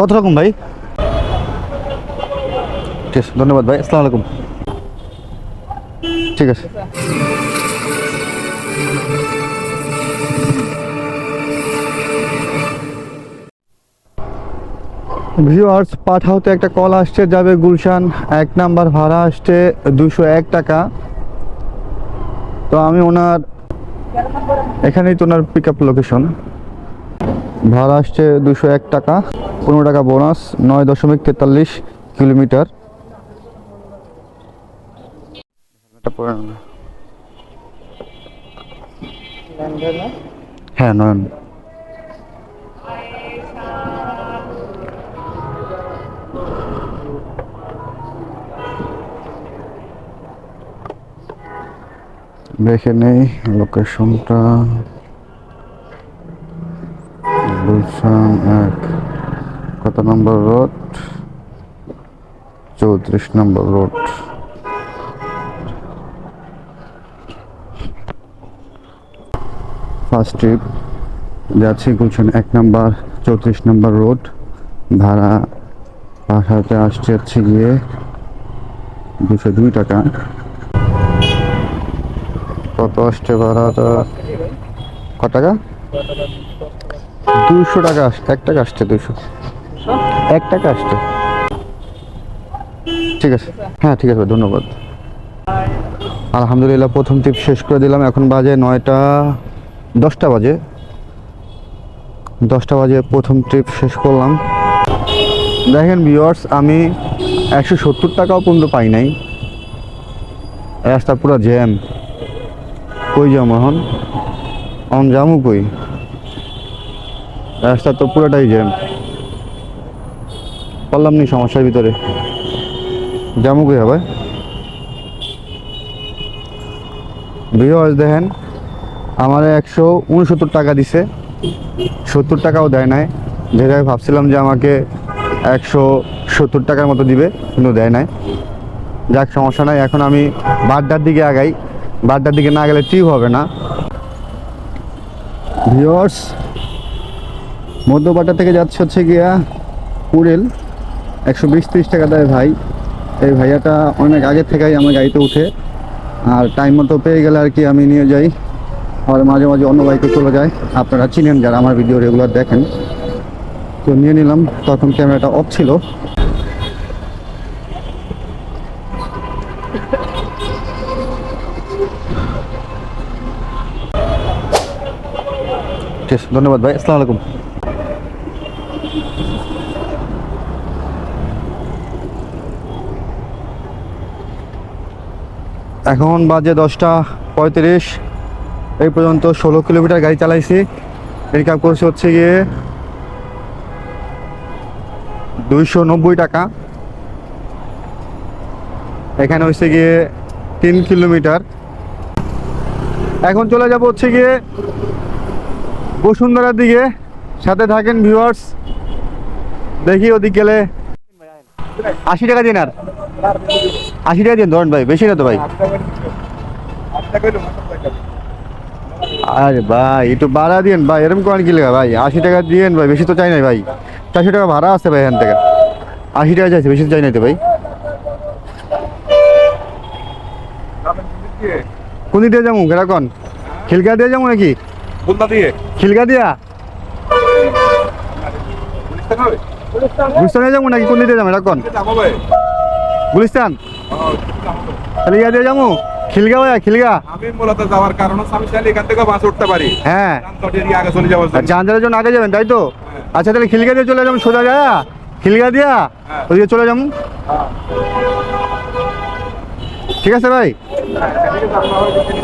কত রকম ভাই? ঠিক আছে, ধন্যবাদ ভাই, আসসালামু আলাইকুম। ঠিক আছে। ভিউয়ার্স পাঠাওতে একটা কল আসছে, যাবে গুলশান, এক নাম্বার ভাড়া আসছে দুশো এক টাকা। তো আমি ওনার, এখানেই তো ওনার পিক আপ লোকেশন ভাড়া আসছে দুশো এক টাকা। পনেরো টাকা বোনাস নয় দশমিক তেতাল্লিশ কিলোমিটার। হ্যাঁ নয়ন দেখে নেই লোকেশনটা। গুলশান এক। কত নম্বর রোড, চৌত্রিশ নম্বর রোড। ফার্স্ট ট্রিপ যাচ্ছি গুলশান এক নম্বর, চৌত্রিশ নম্বর রোড। ভাড়া পাঠাতে আসছে হচ্ছে গিয়ে দুশো দুই টাকা। কত আসছে ভাড়াটা ক টাকা? দুশো টাকা এক টাকা আসছে দুশো। এক টাকা আসছে ঠিক আছে। হ্যাঁ ঠিক আছে, ধন্যবাদ। আলহামদুলিল্লাহ, প্রথম ট্রিপ শেষ করে দিলাম। এখন বাজে নয়টা, দশটা বাজে। দশটা বাজে, প্রথম ট্রিপ শেষ করলাম। দেখেন ভিউয়ার্স আমি একশো সত্তর টাকাও পর্যন্ত পাই নাই। রাস্তা পুরো জ্যাম। কই যাম এখন? অন যামু কই? রাস্তা তো পুরোটাই জ্যাম। পারলাম নি সমস্যার ভিতরে। যামু কই হবে ভিওয়ার্স দেখেন আমার একশো উনসত্তর টাকা দিছে। সত্তর টাকাও দেয় নাই। যেটা আমি ভাবছিলাম যে আমাকে একশো সত্তর টাকার মতো দিবে কিন্তু দেয় নাই। যাক সমস্যা নাই। এখন আমি বাড্ডার দিকে আগাই। বাড্ডার দিকে না গেলে ঠিক হবে না। ভিওর্স মধ্যবাড্ডা থেকে যাচ্ছে হচ্ছে গিয়া পুরেল একশো বিশ, ত্রিশ টাকা দেয় ভাই। এই ভাইয়াটা অনেক আগে থেকেই আমার গাড়িতে উঠে। আর টাইম মতো পেয়ে গেলে আর কি আমি নিয়ে যাই। আর মাঝে মাঝে অন্য বাইকে চলে যায়। আপনারা চিনেন যারা আমার ভিডিও রেগুলার দেখেন। তো নিয়ে নিলাম। তখন ক্যামেরাটা অফ ছিল। ধন্যবাদ ভাই। আসসালামু আলাইকুম। এখন বাজে দশটা পঁয়ত্রিশ। এই পর্যন্ত ষোলো কিলোমিটার গাড়ি চালাইছি। ইনকাম করছি হচ্ছে গিয়ে দুইশো নব্বই টাকা। এখানে হচ্ছে গিয়ে তিন কিলোমিটার। এখন চলে যাব হচ্ছে গিয়ে বসুন্ধরার দিকে। সাথে থাকেন ভিউয়ার্স দেখি ওদিক গেলে। আশি টাকা দিন আর আশি টাকা দিন ধরেন ভাই বেশি না তো ভাই। আরে ভাই একটু ভাড়া দিন ভাই এরকম করেন কি লেখা ভাই? আশি টাকা দিয়েন ভাই বেশি তো চাই নাই ভাই। চারশো টাকা ভাড়া আছে ভাই এখান থেকে। আশি টাকা চাইছে বেশি তো চাই নাই তো ভাই। কোন দিয়ে যাব? কেরকম খিলকা দিয়ে যাব নাকি? দিয়ে। খিলকা দিয়া? গুলিস্তানে যাব নাকি? কোন দিয়ে যাব? এরকম গুলিস্তান? তাহলে ইয়া দিয়ে যাব? খিলগা ভাইয়া খিলগা? আমি মূলত যাওয়ার কারণ হচ্ছে আমি চাইলে এখান থেকে বাস উঠতে পারি। হ্যাঁ। আগে চলে জন্য। আগে যাবেন তাই তো? আচ্ছা তাহলে খিলগা দিয়ে চলে যাব সোজা যায়? খিলগা দিয়া? ওদিকে চলে যাব? ঠিক আছে ভাই?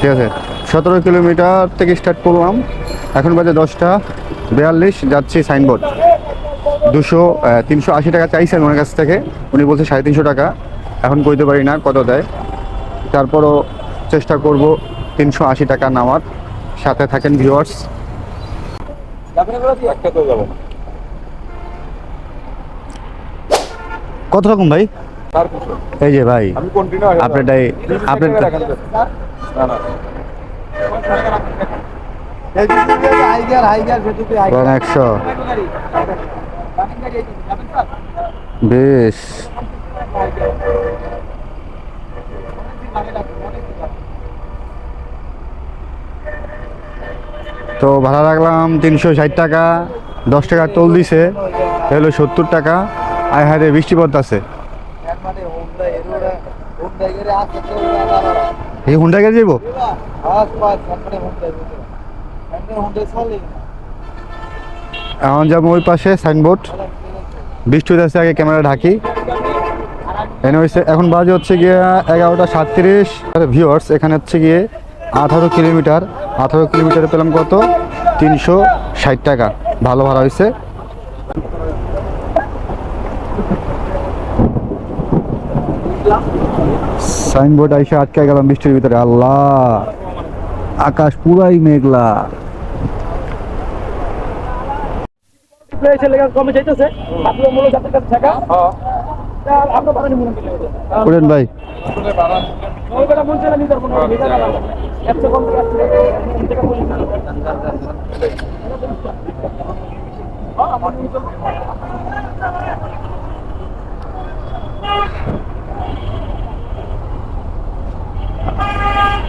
ঠিক আছে। সতেরো কিলোমিটার থেকে স্টার্ট করলাম। এখন বাজে দশটা বিয়াল্লিশ যাচ্ছি সাইনবোর্ড দুশো তিনশো আশি টাকা চাইছেন ওনার কাছ থেকে। উনি বলছে সাড়ে তিনশো টাকা। এখন কইতে পারি না কত দেয়। তারপরও চেষ্টা করব তিনশো আশি টাকা নামার সাথে থাকেন ভিউয়ার্স কত রকম ভাই? এই যে ভাই আপনারটাই আপনার না না একশো বেশ। তো ভাড়া রাখলাম তিনশো ষাট টাকা, দশ টাকা টোল দিছে হলো সত্তর টাকা, আয় হায় রে, বৃষ্টি পড়তেছে। এই হুন্ডা গেছে যাব এখন যাব ওই পাশে সাইনবোর্ড। বৃষ্টি হচ্ছে আগে ক্যামেরা ঢাকি। এনে এখন বাজে হচ্ছে গিয়ে এগারোটা সাতত্রিশ ভিউয়ার্স এখানে হচ্ছে গিয়ে আঠারো কিলোমিটার। আঠারো কিলোমিটারে পেলাম কত? তিনশো ষাট টাকা। ভালো ভাড়া হয়েছে। সাইনবোর্ড আইসে আটকে গেলাম বৃষ্টির ভিতরে। আল্লাহ! আকাশ পুরাই মেঘলা। কমে যাইতেছে। আপনার মূল্য যাদের কাছে থাকা আমরা বানানি করি উড়েন ভাই।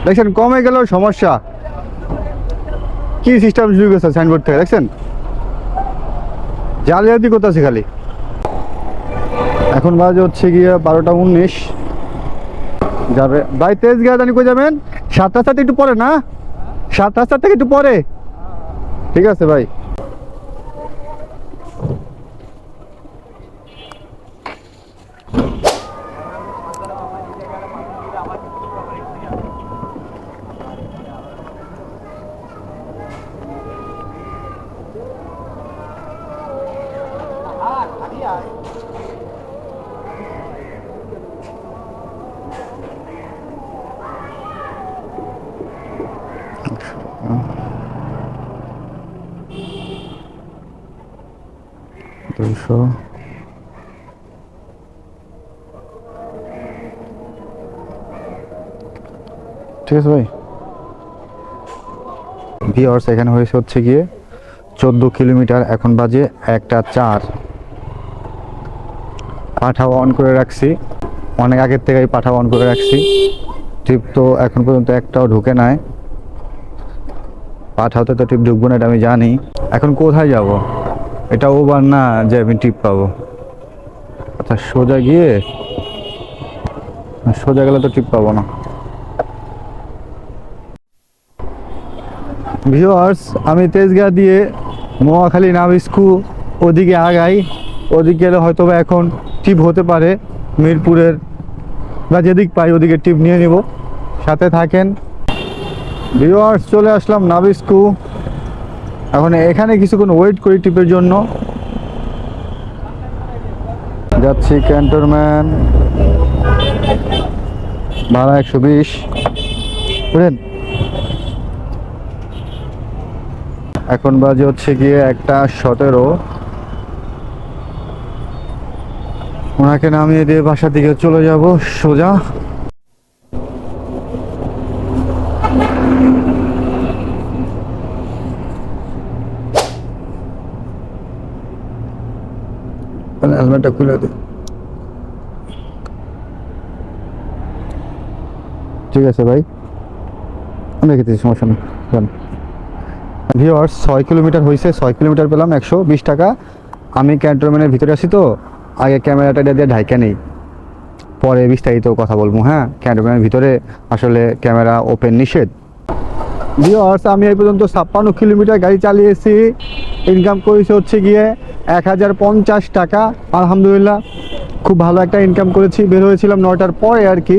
দেখছেন, কমে গেল, সমস্যা। কি সিস্টেম শুরু করছে সাইনবোর্ড থেকে, দেখছেন? জালিয়াতি করতেছে খালি। এখন বাজে হচ্ছে গিয়ে বারোটা উনিশ। যাবে। ভাই তেজ গাড়ি কই যাবেন? সাত রাস্তাতে একটু পরে না? সাত রাস্তার থেকে একটু পরে। ঠিক আছে ভাই। দুশো ঠিক আছে ভাই। ভিওর্স এখানে হয়েছে হচ্ছে গিয়ে চোদ্দ কিলোমিটার এখন বাজে একটা চার। পাঠা অন করে রাখছি। অনেক আগের থেকেই পাঠা অন করে রাখছি। টিপ তো এখন পর্যন্ত একটাও ঢুকে নাই। পাঠাতে তো টিপ ঢুকবো না এটা আমি জানি। এখন কোথায় যাব? এটা ওভার না, যে আমি টিপ পাবো। আচ্ছা সোজা গিয়ে, সোজা গেলে তো টিপ পাবো না। ভিওয়ার্স আমি তেজগাঁ দিয়ে নোয়াখালী নাবিস্কু ওদিকে আগাই। ওদিকে গেলে হয়তো বা এখন টিপ হতে পারে মিরপুরের। বা যেদিক পাই ওদিকে টিপ নিয়ে নিব। সাথে থাকেন। ভিওয়ার্স চলে আসলাম নাবিস্কু। এখন এখানে কিছুক্ষণ ওয়েট করি টিপের জন্য। যাচ্ছি ক্যান্টনম্যান। ভাড়া একশো বিশ। বুঝলেন এখন বাজে হচ্ছে গিয়ে একটা সতেরো। ওনাকে নামিয়ে দিয়ে বাসার দিকে চলে যাব, সোজা। হেলমেটটা খুলে দে। ঠিক আছে ভাই। রেখে দিচ্ছি সমস্যা নেই ভিওয়ার্স ছয় কিলোমিটার হয়েছে ছয় কিলোমিটার পেলাম একশো বিশ টাকা। আমি ক্যান্টনমেন্টের ভিতরে আছি তো, আগে ক্যামেরাটা দিয়ে ঢাইকা নেই। পরে বিস্তারিত কথা বলব হ্যাঁ? ক্যান্টনমেন্টের ভিতরে আসলে ক্যামেরা ওপেন নিষেধ। ভিওয়ার্স আমি এই পর্যন্ত ছাপ্পান্ন কিলোমিটার গাড়ি চালিয়েছি। ইনকাম করেছে হচ্ছে গিয়ে এক হাজার পঞ্চাশ টাকা। আলহামদুলিল্লাহ, খুব ভালো একটা ইনকাম করেছি। বের হয়েছিলাম নয়টার পরে আর কি।